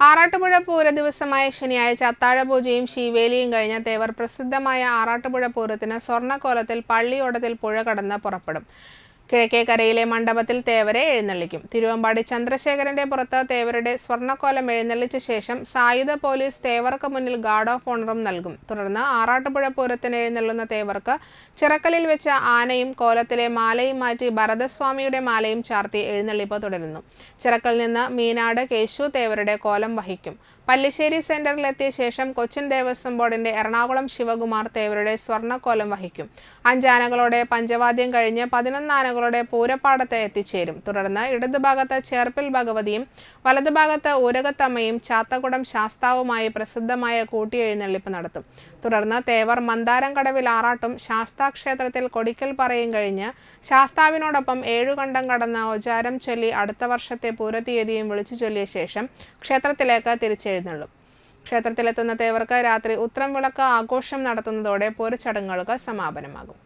ആറാട്ടുപുഴ പൂര ദിവസമായ ശനിയാഴ്ച അത്താഴപൂജയും ശീവേലിയും കഴിഞ്ഞ തേവർ പ്രസിദ്ധമായ ആറാട്ടുപുഴ പൂരത്തിന് സ്വർണക്കോലത്തിൽ പള്ളിയോടത്തിൽ പുഴ കടന്ന് പുറപ്പെടും. കിഴക്കേക്കരയിലെ മണ്ഡപത്തിൽ തേവരെ എഴുന്നള്ളിക്കും. തിരുവമ്പാടി ചന്ദ്രശേഖരന്റെ പുറത്ത് തേവരുടെ സ്വർണക്കോലം എഴുന്നള്ളിച്ച ശേഷം സായുധ പോലീസ് തേവർക്ക് മുന്നിൽ ഗാർഡ് ഓഫ് ഓണറും നൽകും. തുടർന്ന് ആറാട്ടുപുഴ പൂരത്തിന് എഴുന്നള്ളുന്ന തേവർക്ക് ചിറക്കലിൽ വെച്ച ആനയും കോലത്തിലെ മാലയും മാറ്റി ഭരതസ്വാമിയുടെ മാലയും ചാർത്തി എഴുന്നള്ളിപ്പ് തുടരുന്നു. ചിറക്കൽ നിന്ന് മീനാട് കേശു തേവരുടെ കോലം വഹിക്കും. പല്ലിശ്ശേരി സെന്ററിലെത്തിയ ശേഷം കൊച്ചിൻ ദേവസ്വം ബോർഡിന്റെ എറണാകുളം ശിവകുമാർ തേവരുടെ സ്വർണക്കോലം വഹിക്കും. അഞ്ചാനകളോടെ പഞ്ചവാദ്യം കഴിഞ്ഞ് പതിനൊന്ന് ആനകളുടെ പൂരപ്പാടത്ത് എത്തിച്ചേരും. തുടർന്ന് ഇടതുഭാഗത്ത് ചേർപ്പിൽ ഭഗവതിയും വലതുഭാഗത്ത് ഊരകത്തമ്മയും ചാത്തകുടം ശാസ്താവുമായി പ്രസിദ്ധമായ കൂട്ടിയെഴുന്നള്ളിപ്പ് നടത്തും. തുടർന്ന് തേവർ മന്ദാരം കടവിൽ ആറാട്ടും ശാസ്താ ക്ഷേത്രത്തിൽ കൊടിക്കൽ പറയും കഴിഞ്ഞ് ശാസ്താവിനോടൊപ്പം ഏഴുകണ്ടം കടന്ന് ഓചാരം ചൊല്ലി അടുത്ത വർഷത്തെ പൂരതീയതിയും വിളിച്ചു ചൊല്ലിയ ശേഷം ക്ഷേത്രത്തിലേക്ക് തിരിച്ചെഴുന്നള്ളും. ക്ഷേത്രത്തിലെത്തുന്ന തേവർക്ക് രാത്രി ഉത്രം വിളക്ക് ആഘോഷം നടത്തുന്നതോടെ പൂരച്ചടങ്ങുകൾക്ക് സമാപനമാകും.